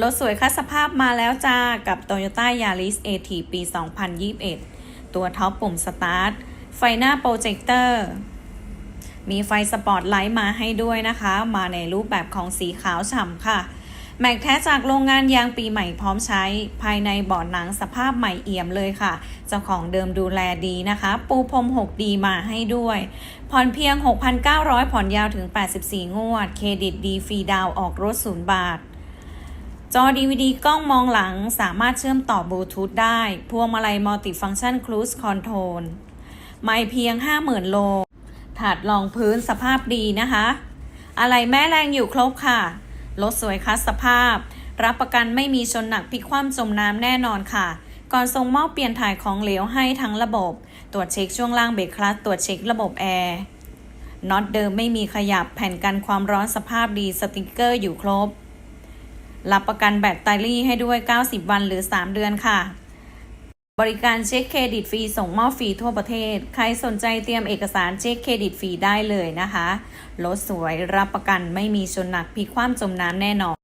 รถสวยคัดสภาพมาแล้วจ้า กับ Toyota Yaris AT ปี 2021 ตัวท็อปปุ่มสตาร์ท ไฟหน้าโปรเจคเตอร์ มีไฟสปอร์ตไลท์มาให้ด้วยนะคะ มาในรูปแบบของสีขาวฉ่ำค่ะ แม็กแท้จากโรงงานยางปีใหม่พร้อมใช้ ภายในเบาะหนังสภาพใหม่เอี่ยมเลยค่ะ เจ้าของเดิมดูแลดีนะคะ ปูพรม 6D มาให้ด้วย ผ่อนเพียง 6,900 ผ่อนยาวถึง 84 งวด เครดิตดีฟรีดาวออกรถ0บาท จอ DVD กล้องมองหลังสามารถเชื่อมต่อบลูทูธได้ พวงมาลัยมัลติฟัง c t ชันค i ู e คอนโทรลไม่เพียง 50,000 โล ถาดรองพื้นสภาพดีนะคะ อะไรแม่แรงอยู่ครบค่ะ รถสวยคัสสภาพ รับประกันไม่มีชนหนักพลิกคว่ำจมน้ำแน่นอนค่ะ ก่อนส่งมอบเปลี่ยนถ่ายของเหลวให้ทั้งระบบ ตรวจเช็คช่วงล่างเบรกคลัตช์ตรวจเช็คระบบแอร์น็อตเดิมไม่มีขยับแผ่นกันความร้อนสภาพดีสติกเกอร์อยู่ครบ รับประกันแบตเตอรี่ให้ด้วย 90 วันหรือ 3 เดือนค่ะ บริการเช็คเครดิตฟรีส่งมอบฟรีทั่วประเทศ ใครสนใจเตรียมเอกสารเช็คเครดิตฟรีได้เลยนะคะ รถสวยรับประกันไม่มีชนหนักพลิกคว่ำจมน้ำแน่นอน